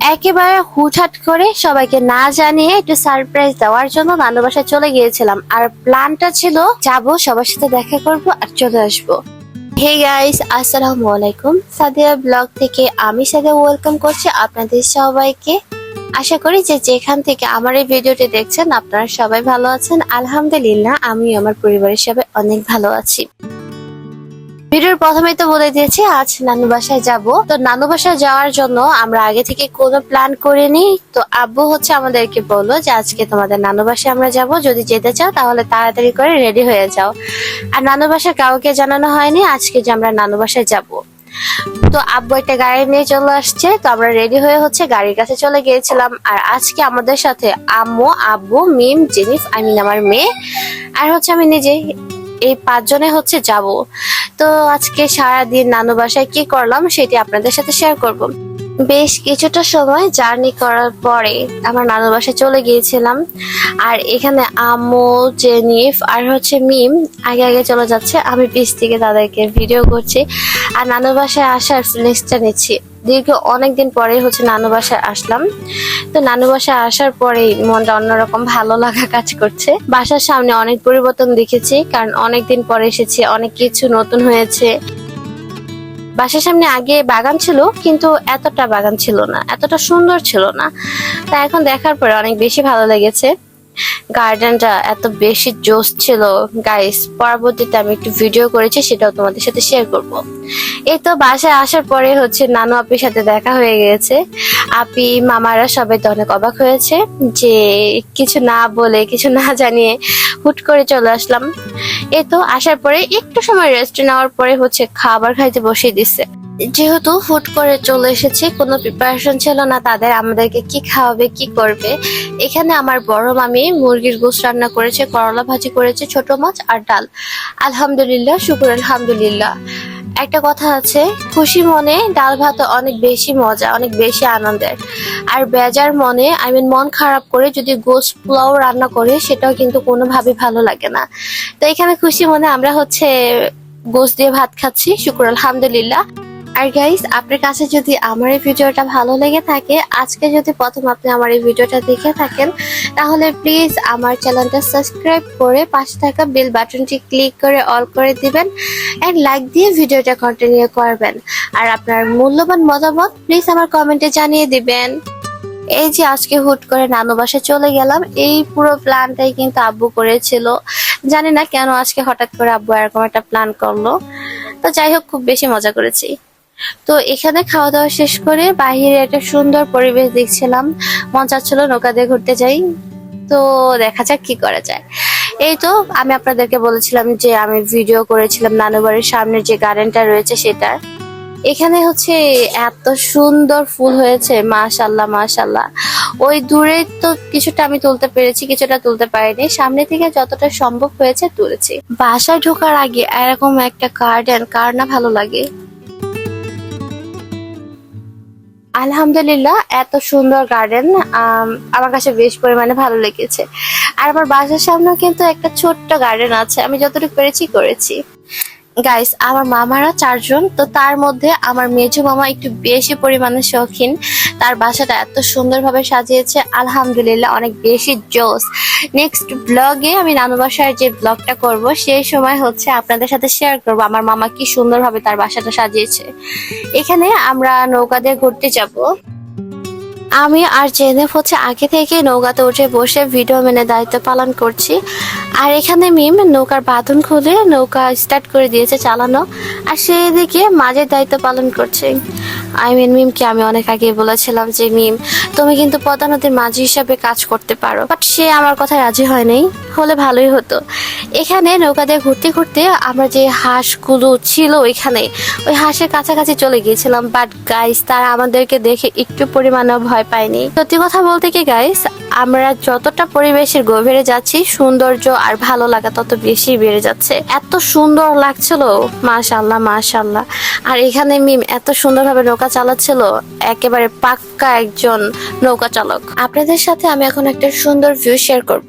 একেবারে হুটহাট করে সবাইকে না জানিয়ে একটু সারপ্রাইজ দেওয়ার জন্য নানু বাসায় চলে গিয়েছিলাম। আর প্ল্যানটা ছিল যাব, সবার সাথে দেখা করব আর চলে আসব। হে আসসালামু আলাইকুম। সাদিয়া ব্লগ থেকে আমি ওয়েলকাম করছি আপনাদের সবাইকে। আশা করি যে যেখান থেকে আমার এই ভিডিওটি দেখছেন, আপনারা সবাই ভালো আছেন। আলহামদুলিল্লাহ আমি আমার পরিবারের সবাই অনেক ভালো আছি। ভিডিওর প্রথমেই তো বলে দিয়েছি, আজ নানু বাসায় যাব। তো নানু বাসায় যাওয়ার জন্য আমরা আগে থেকে কোনো প্ল্যান করিনি। তো আব্বু হচ্ছে আমাদেরকে বলল যে, আজকে তোমাদের নানু বাসায় আমরা যাব। যদি যেতে চাও তাহলে তাড়াতাড়ি করে রেডি হয়ে যাও। আর নানু বাসায় কাউকে জানানো হয়নি, আজকে যে আমরা নানু বাসায় যাব। তো আব্বু একটা গাড়ি নিয়ে চলে আসছে, তো আমরা রেডি হয়ে হচ্ছে গাড়ির কাছে চলে গিয়েছিলাম। আর আজকে আমাদের সাথে আম্মু, আব্বু, মিম, জেনিফ, আই মিন আমার মেয়ে, আর হচ্ছে আমি নিজে এই পাঁচজনে হচ্ছে যাব। তো আজকে সারা দিন নানু বাসায় কি করলাম সেটি আপনাদের সাথে শেয়ার করব। বেশ কিছুটা সময় জার্নি করার পরে আমার নানু বাসায় চলে গিয়েছিলাম। আর এখানে আম্মু, জেনিফ আর হচ্ছে মিম আগে আগে চলে যাচ্ছে। আমি পিস থেকে তাদেরকে ভিডিও করছি। আর নানু বাসায় আসার ফিলিংসটা নিচ্ছি। দীর্ঘ অনেকদিন পরে হচ্ছে নানু বাসায় আসলাম। তো নানু বাসায় আসার পরে মনটা অন্যরকম ভালো লাগা কাজ করছে। বাসার সামনে অনেক পরিবর্তন দেখেছি, কারণ অনেকদিন পরে এসেছি, অনেক কিছু নতুন হয়েছে। বাসার সামনে আগে বাগান ছিল, কিন্তু এতটা বাগান ছিল না, এতটা সুন্দর ছিল না। তা এখন দেখার পরে অনেক বেশি ভালো লেগেছে। গার্ডেনটা এত বেশি জোস ছিল। গাইস, পরবর্তীতে আমি একটু ভিডিও করেছি, সেটাও তোমাদের সাথে শেয়ার করব। এই তো বাসায় আসার পরে হচ্ছে নানু আপির সাথে দেখা হয়ে গেছে। আপি, মামারা সবাই তো অনেক অবাক হয়েছে যে কিছু না বলে, কিছু না জানিয়ে হুট করে চলে আসলাম। এই তো আসার পরে একটু সময় রেস্ট নেওয়ার পরে হচ্ছে খাবার খাইতে বসিয়ে দিছে। যেহেতু হুট করে চলে এসেছি, কোনো প্রিপারেশন ছিল না, তাদের আমাদেরকে কি খাওয়াবে, কি করবে? এখানে আমার বড় মামি মুরগির গোস রান্না করেছে, করলা ভাজি করেছে, ছোট মাছ আর ডাল। আলহামদুলিল্লাহ, শুকুর আলহামদুলিল্লাহ। একটা কথা আছে, খুশি মনে ডাল ভাত অনেক বেশি মজা, অনেক বেশি আনন্দের। আর বেজার মনে আই মিন মন খারাপ করে যদি গোস পোলাও রান্না করে, সেটাও কিন্তু কোনোভাবে ভালো লাগে না। তো এখানে খুশি মনে আমরা হচ্ছে গোস দিয়ে ভাত খাচ্ছি, শুকুর আলহামদুলিল্লাহ। আর গাইস আপনার কাছে যদি আমার এই ভিডিওটা ভালো লেগে থাকে, আজকে যদি প্রথম আপনি আমার এই ভিডিওটা দেখে থাকেন, তাহলে প্লিজ আমার চ্যানেলটা সাবস্ক্রাইব করে পাশে থাকা বেল বাটনটি ক্লিক করে অল করে দিবেন এন্ড লাইক দিয়ে ভিডিওটা কন্টিনিউ করবেন। আর আপনার মূল্যবান মতামত প্লিজ আমার কমেন্টে জানিয়ে দিবেন। এই যে আজকে হুট করে নানু বাসায় চলে গেলাম, এই পুরো প্ল্যানটাই কিন্তু আব্বু করেছিল। জানি না কেন আজকে হঠাৎ করে আব্বু এরকম একটা প্ল্যান করল। তো যাই হোক, খুব বেশি মজা করেছি। তো এখানে খাওয়া দাওয়া শেষ করে বাইরে একটা সুন্দর পরিবেশ দেখছিলাম। মন চাচ্ছিল নৌকা দিয়ে ঘুরতে যাই। তো দেখা যাক কি করা যায়। এই তো আমি আপনাদেরকে বলেছিলাম যে আমি ভিডিও করেছিলাম নানু বাড়ির সামনের যে গার্ডেনটা রয়েছে সেটার। এখানে হচ্ছে এত সুন্দর ফুল হয়েছে মাশাল্লাহ মাশাল্লাহ ওই দূরে তো কিছুটা আমি তুলতে পেরেছি, কিছুটা তুলতে পারিনি। সামনে থেকে যতটা সম্ভব হয়েছে তুলেছি। বাসায় ঢোকার আগে এরকম একটা গার্ডেন কার না ভালো লাগে? আলহামদুলিল্লাহ, এত সুন্দর গার্ডেন আমার কাছে বেশ পরিমাণে ভালো লেগেছে। আর আমার বাসার সামনেও কিন্তু একটা ছোট্ট গার্ডেন আছে, আমি যতটুকু পেরেছি করেছি। গাইস আমার মামারা চারজন, তো তার মধ্যে আমার মেজু মামা একটু বেশি পরিমাণে শৌখিন। তার বাসাটা এত সুন্দরভাবে সাজিয়েছে। আলহামদুলিল্লাহ, অনেক বেশি জোস। নেক্সট ব্লগে আমি নানু বাসার যে ব্লগটা করব, সেই সময় হচ্ছে আপনাদের সাথে শেয়ার করব আমার মামা কি সুন্দরভাবে তার বাসাটা সাজিয়েছে। এখানে আমরা নৌকা দিয়ে ঘুরতে যাব। আমি আর জেনেফ হচ্ছে আগে থেকে নৌকাতে উঠে বসে ভিডিও মেনে দায়িত্ব পালন করছি। আর এখানে মিম নৌকার বাঁধন খুলে নৌকা স্টার্ট করে দিয়েছে চালানো। আর সেদিকে মাঝের দায়িত্ব পালন করছে। আই মিন মিমকে আমি অনেক আগে বলেছিলাম যে মিম তুমি কিন্তু পদ্মা মাঝি হিসাবে কাজ করতে পারো। বাট সে আমার কথা রাজি হয় নাই। হলে ভালোই হতো। এখানে নৌকা দিয়ে ঘুরতে ঘুরতে আমরা যে হাঁসগুলো ছিল ওইখানে, ওই হাঁসের কাছাকাছি চলে গিয়েছিলাম। বাট গাইস তারা আমাদেরকে দেখে একটু পরিমাণেও ভয় পায়নি। সত্যি কথা বলতে কি গাইস আমরা যতটা পরিবেশের গভীরে যাচ্ছি, সৌন্দর্য আর ভালো লাগা তত বেশি বেড়ে যাচ্ছে। এত সুন্দর লাগছিল মাশাল্লাহ মাশাল্লাহ আর এখানে মিম এত সুন্দরভাবে নৌকা চালাচ্ছিল, একেবারে পাক্কা একজন নৌকা চালক। আপনাদের সাথে আমি এখন একটা সুন্দর ভিউ শেয়ার করব।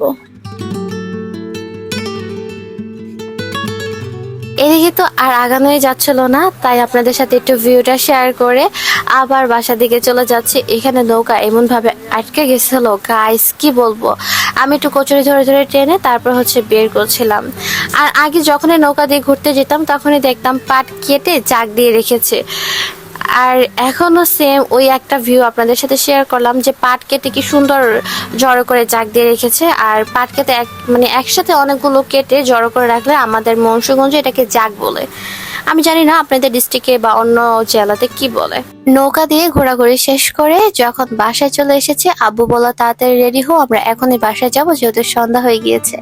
এদিকে তো আর আগানোই যাচ্ছিল না, তাই আপনাদের সাথে একটু ভিউটা শেয়ার করে আবার বাসার দিকে চলে যাচ্ছে। এখানে নৌকা এমনভাবে আটকে গেছিল গাইস কি বলব? আমি একটু কচুরি ধরে ধরে ট্রেনে তারপর হচ্ছে বের করছিলাম। আর আগে যখনই নৌকা দিয়ে ঘুরতে যেতাম, তখনই দেখতাম পাট কেটে চাক দিয়ে রেখেছে। আর এখনও সেম ওই একটা ভিউ আপনাদের সাথে শেয়ার করলাম যে পাট কেটে কি সুন্দর জড়ো করে জাগ দিয়ে রেখেছে। আর পাট কেটে এক মানে একসাথে অনেকগুলো কেটে জড়ো করে রাখলে আমাদের মনসুগঞ্জে এটাকে জাগ বলে। আমি জানি না আপনাদের ডিস্ট্রিক্টে বা অন্য জেলাতে কি বলে। নৌকা দিয়ে ঘোরাঘুরি শেষ করে যখন বাসায় চলে এসেছে, আব্বু বলা তাড়াতাড়ি রেডি হো আমরা এখনই বাসায় যাব, যেহেতু সন্ধ্যা হয়ে গিয়েছে।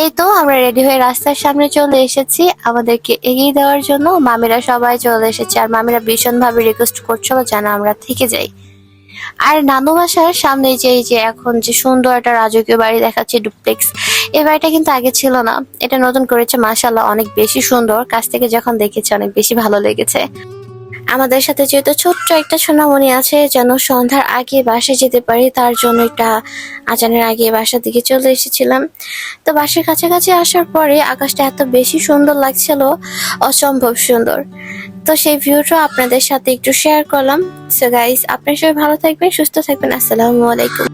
এই তো আমরা রেডি হয়ে রাস্তার সামনে চলে এসেছি। আমাদেরকে এগিয়ে দেওয়ার জন্য মামিরা সবাই চলে এসেছে, আর মামিরা ভীষণ ভাবে রিকোয়েস্ট করছিল যেন আমরা থেকে যাই। আর নানু বাসার সামনে যে এই যে এখন যে সুন্দর একটা রাজকীয় বাড়ি দেখাচ্ছে ডুপ্লেক্স এই বাড়িটা কিন্তু আগে ছিল না। এটা নতুন করেছে মাশাল্লাহ অনেক বেশি সুন্দর। কাছ থেকে যখন দেখেছি, অনেক বেশি ভালো লেগেছে। আমাদের সাথে যেহেতু ছোট্ট একটা সোনামণি আছে, যেন সন্ধ্যার আগে বাসায় যেতে পারি, তার জন্য একটা আজানের আগে বাসার দিকে চলে এসেছিলাম। তো বাসার কাছাকাছি আসার পরে আকাশটা এত বেশি সুন্দর লাগছিল, অসম্ভব সুন্দর। তো সেই ভিউটা আপনাদের সাথে একটু শেয়ার করলাম। সো গাইস আপনার সবাই ভালো থাকবেন, সুস্থ থাকবেন। আসসালামু আলাইকুম।